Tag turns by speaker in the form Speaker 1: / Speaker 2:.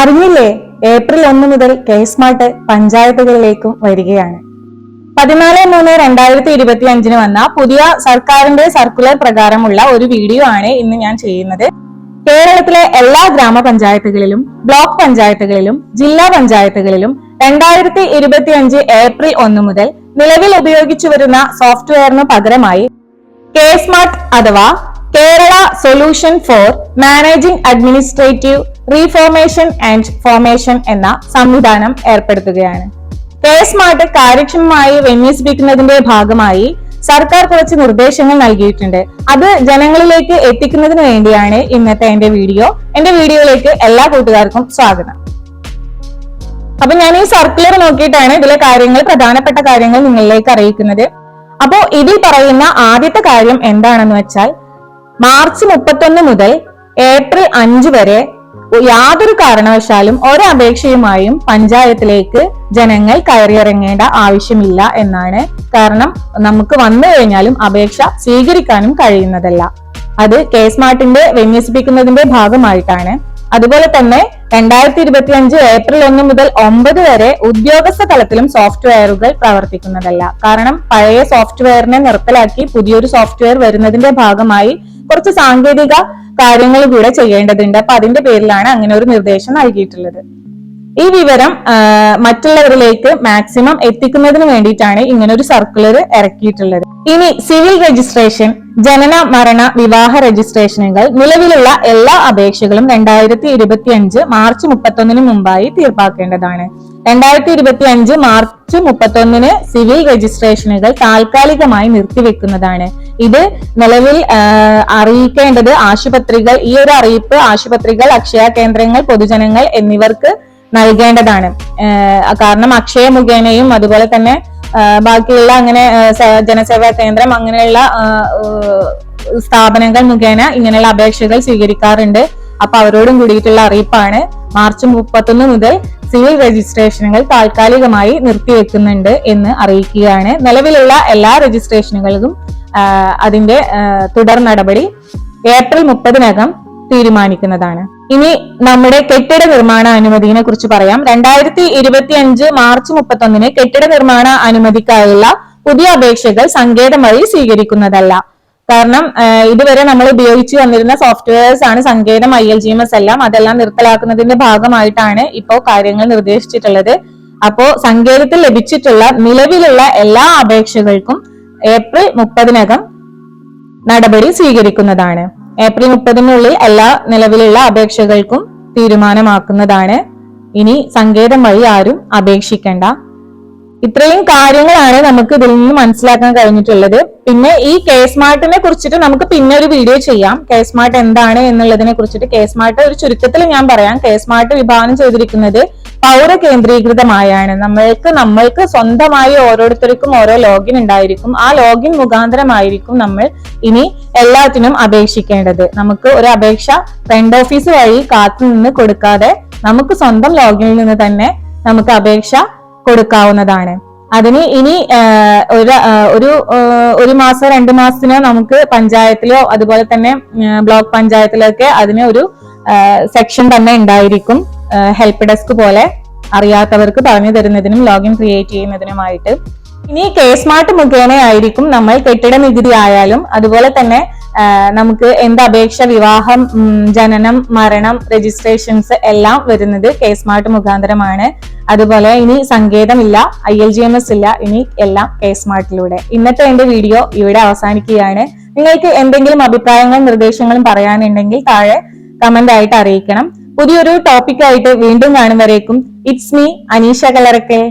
Speaker 1: അറിഞ്ഞില്ലേ? ഏപ്രിൽ ഒന്ന് മുതൽ കെ സ്മാർട്ട് പഞ്ചായത്തുകളിലേക്കും വരികയാണ്. പതിനാല് മൂന്ന് രണ്ടായിരത്തി ഇരുപത്തി അഞ്ചിന് വന്ന പുതിയ സർക്കാരിന്റെ സർക്കുലർ പ്രകാരമുള്ള ഒരു വീഡിയോ ആണ് ഇന്ന് ഞാൻ ചെയ്യുന്നത്. കേരളത്തിലെ എല്ലാ ഗ്രാമപഞ്ചായത്തുകളിലും ബ്ലോക്ക് പഞ്ചായത്തുകളിലും ജില്ലാ പഞ്ചായത്തുകളിലും രണ്ടായിരത്തി ഇരുപത്തി അഞ്ച് ഏപ്രിൽ ഒന്ന് മുതൽ നിലവിൽ ഉപയോഗിച്ചു വരുന്ന സോഫ്റ്റ്വെയറിന് പകരമായി കെ സ്മാർട്ട് അഥവാ Kerala solution for managing administrative reformation and formation എന്ന സംവിധാനം ഏർപ്പെടുത്തുകയാണ്. കെ സ്മാർട്ട് കാര്യക്ഷമമായി വിന്യസിപ്പിക്കുന്നതിന്റെ ഭാഗമായി സർക്കാർ കുറച്ച് നിർദ്ദേശങ്ങൾ നൽകിയിട്ടുണ്ട്. അത് ജനങ്ങളിലേക്ക് എത്തിക്കുന്നതിന് വേണ്ടിയാണ് ഇന്നത്തെ എന്റെ വീഡിയോ. എന്റെ വീഡിയോയിലേക്ക് എല്ലാ കൂട്ടുകാർക്കും സ്വാഗതം. അപ്പൊ ഞാൻ ഈ സർക്കുലർ നോക്കിയിട്ടാണ് ഇതിലെ കാര്യങ്ങൾ പ്രധാനപ്പെട്ട കാര്യങ്ങൾ നിങ്ങളിലേക്ക് അറിയിക്കുന്നത്. അപ്പോ ഇതിൽ പറയുന്ന ആദ്യത്തെ കാര്യം എന്താണെന്ന് വെച്ചാൽ മാർച്ച് മുപ്പത്തൊന്ന് മുതൽ ഏപ്രിൽ അഞ്ച് വരെ യാതൊരു കാരണവശാലും ഒരപേക്ഷയുമായും പഞ്ചായത്തിലേക്ക് ജനങ്ങൾ കയറിയിറങ്ങേണ്ട ആവശ്യമില്ല എന്നാണ് കാരണം നമുക്ക് വന്നു കഴിഞ്ഞാലും അപേക്ഷ സ്വീകരിക്കാനും കഴിയുന്നതല്ല. അത് കെ സ്മാർട്ടിന്റെ വിന്യസിപ്പിക്കുന്നതിന്റെ ഭാഗമായിട്ടാണ്. അതുപോലെ തന്നെ രണ്ടായിരത്തി ഇരുപത്തി അഞ്ച് ഏപ്രിൽ ഒന്ന് മുതൽ ഒമ്പത് വരെ ഉദ്യോഗസ്ഥ തലത്തിലും സോഫ്റ്റ്വെയറുകൾ പ്രവർത്തിക്കുന്നതല്ല. കാരണം പഴയ സോഫ്റ്റ്വെയറിനെ നിർത്തലാക്കി പുതിയൊരു സോഫ്റ്റ്വെയർ വരുന്നതിന്റെ ഭാഗമായി കുറച്ച് സാങ്കേതിക കാര്യങ്ങൾ കൂടെ ചെയ്യേണ്ടതുണ്ട്. അപ്പൊ അതിന്റെ പേരിലാണ് അങ്ങനെ ഒരു നിർദ്ദേശം നൽകിയിട്ടുള്ളത്. ഈ വിവരം മറ്റുള്ളവരിലേക്ക് മാക്സിമം എത്തിക്കുന്നതിന് വേണ്ടിയിട്ടാണ് ഇങ്ങനെ ഒരു സർക്കുലർ ഇറക്കിയിട്ടുള്ളത്. ഇനി സിവിൽ രജിസ്ട്രേഷൻ ജനന മരണ വിവാഹ രജിസ്ട്രേഷനുകൾ നിലവിലുള്ള എല്ലാ അപേക്ഷകളും രണ്ടായിരത്തി ഇരുപത്തി അഞ്ച് മാർച്ച് മുപ്പത്തൊന്നിന് മുമ്പായി തീർപ്പാക്കേണ്ടതാണ്. രണ്ടായിരത്തി ഇരുപത്തി അഞ്ച് മാർച്ച് മുപ്പത്തൊന്നിന് സിവിൽ രജിസ്ട്രേഷനുകൾ താൽക്കാലികമായി നിർത്തിവെക്കുന്നതാണ്. ഇത് നിലവിൽ അറിയിക്കേണ്ടത് ആശുപത്രികൾ ഈ ഒരു അറിയിപ്പ് ആശുപത്രികൾ അക്ഷയ കേന്ദ്രങ്ങൾ പൊതുജനങ്ങൾ എന്നിവർക്ക് നൽകേണ്ടതാണ്. കാരണം അക്ഷയ മുഖേനയും അതുപോലെ തന്നെ ബാക്കിയുള്ള അങ്ങനെ ജനസേവാ കേന്ദ്രം അങ്ങനെയുള്ള സ്ഥാപനങ്ങൾ മുഖേന ഇങ്ങനെയുള്ള അപേക്ഷകൾ സ്വീകരിക്കാറുണ്ട്. അപ്പൊ അവരോടും കൂടിയിട്ടുള്ള അറിയിപ്പാണ്. മാർച്ച് മുപ്പത്തൊന്ന് മുതൽ സിവിൽ രജിസ്ട്രേഷനുകൾ താൽക്കാലികമായി നിർത്തിവെക്കുന്നുണ്ട് എന്ന് അറിയിക്കുകയാണ്. നിലവിലുള്ള എല്ലാ രജിസ്ട്രേഷനുകൾക്കും ആഹ് അതിന്റെ തുടർ നടപടി ഏപ്രിൽ മുപ്പതിനകം തീരുമാനിക്കുന്നതാണ്. ഇനി നമ്മുടെ കെട്ടിട നിർമ്മാണ അനുമതിയെ കുറിച്ച് പറയാം. രണ്ടായിരത്തി ഇരുപത്തി അഞ്ച് മാർച്ച് മുപ്പത്തൊന്നിന് കെട്ടിട നിർമ്മാണ അനുമതിക്കായുള്ള പുതിയ അപേക്ഷകൾ സങ്കേതം വഴി സ്വീകരിക്കുന്നതല്ല. കാരണം ഇതുവരെ നമ്മൾ ഉപയോഗിച്ചു വന്നിരുന്ന സോഫ്റ്റ്വെയർസ് ആണ് സങ്കേതം I L G M S എല്ലാം അതെല്ലാം നിർത്തലാക്കുന്നതിന്റെ ഭാഗമായിട്ടാണ് ഇപ്പോൾ കാര്യങ്ങൾ നിർദ്ദേശിച്ചിട്ടുള്ളത്. അപ്പോ സങ്കേതത്തിൽ ലഭിച്ചിട്ടുള്ള നിലവിലുള്ള എല്ലാ അപേക്ഷകൾക്കും ഏപ്രിൽ മുപ്പതിനകം നടപടി സ്വീകരിക്കുന്നതാണ്. ഏപ്രിൽ മുപ്പതിനുള്ളിൽ എല്ലാ നിലവിലുള്ള അപേക്ഷകൾക്കും തീരുമാനമാക്കുന്നതാണ്. ഇനി സങ്കേതം വഴി ആരും അപേക്ഷിക്കേണ്ട. ഇത്രയും കാര്യങ്ങളാണ് നമുക്ക് ഇതിൽ നിന്ന് മനസ്സിലാക്കാൻ കഴിഞ്ഞിട്ടുള്ളത്. പിന്നെ ഈ കെ സ്മാർട്ടിനെ കുറിച്ചിട്ട് നമുക്ക് പിന്നെ ഒരു വീഡിയോ ചെയ്യാം. കെ സ്മാർട്ട് എന്താണ് എന്നുള്ളതിനെ കുറിച്ചിട്ട് കെ സ്മാർട്ട് ഒരു ചുരുക്കത്തിൽ ഞാൻ പറയാം. കെ സ്മാർട്ട് വിഭാവനം ചെയ്തിരിക്കുന്നത് പൗര കേന്ദ്രീകൃതമായാണ്. നമ്മൾക്ക് നമ്മൾക്ക് സ്വന്തമായി ഓരോരുത്തർക്കും ഓരോ ലോഗിൻ ഉണ്ടായിരിക്കും. ആ ലോഗിൻ മുഖാന്തരമായിരിക്കും നമ്മൾ ഇനി എല്ലാത്തിനും അപേക്ഷിക്കേണ്ടത്. നമുക്ക് ഒരു അപേക്ഷ ഫ്രണ്ട് ഓഫീസ് വഴി കാത്തു നിന്ന് കൊടുക്കാതെ നമുക്ക് സ്വന്തം ലോഗിനിൽ നിന്ന് തന്നെ നമുക്ക് അപേക്ഷ കൊടുക്കാവുന്നതാണ്. അതിന് ഇനി ഒരു ഒരു ഒരു മാസം രണ്ട് മാസത്തിന് നമുക്ക് പഞ്ചായത്തിലോ അതുപോലെ തന്നെ ബ്ലോക്ക് പഞ്ചായത്തിലൊക്കെ അതിന് ഒരു സെക്ഷൻ തന്നെ ഉണ്ടായിരിക്കും. ഹെൽപ്പ് ഡെസ്ക് പോലെ അറിയാത്തവർക്ക് പറഞ്ഞു തരുന്നതിനും ലോഗിൻ ക്രിയേറ്റ് ചെയ്യുന്നതിനുമായിട്ട്. ഇനി കെ സ്മാർട്ട് മുഖേനയായിരിക്കും നമ്മൾ കെട്ടിട നികുതി ആയാലും അതുപോലെ തന്നെ നമുക്ക് എന്ത് അപേക്ഷ വിവാഹം ജനനം മരണം രജിസ്ട്രേഷൻസ് എല്ലാം വരുന്നത് കെ സ്മാർട്ട് മുഖാന്തരമാണ്. അതുപോലെ ഇനി സങ്കേതമില്ല I L G M S ഇല്ല ഇനി എല്ലാം കെ സ്മാർട്ടിലൂടെ ഇന്നത്തെ എന്റെ വീഡിയോ ഇവിടെ അവസാനിക്കുകയാണ്. നിങ്ങൾക്ക് എന്തെങ്കിലും അഭിപ്രായങ്ങളും നിർദ്ദേശങ്ങളും പറയാനുണ്ടെങ്കിൽ താഴെ കമന്റ് ആയിട്ട് അറിയിക്കണം. പുതിയൊരു ടോപ്പിക്കായിട്ട് വീണ്ടും കാണുന്നവരേക്കും ഇറ്റ്സ് മീ അനീഷ കലറക്കൽ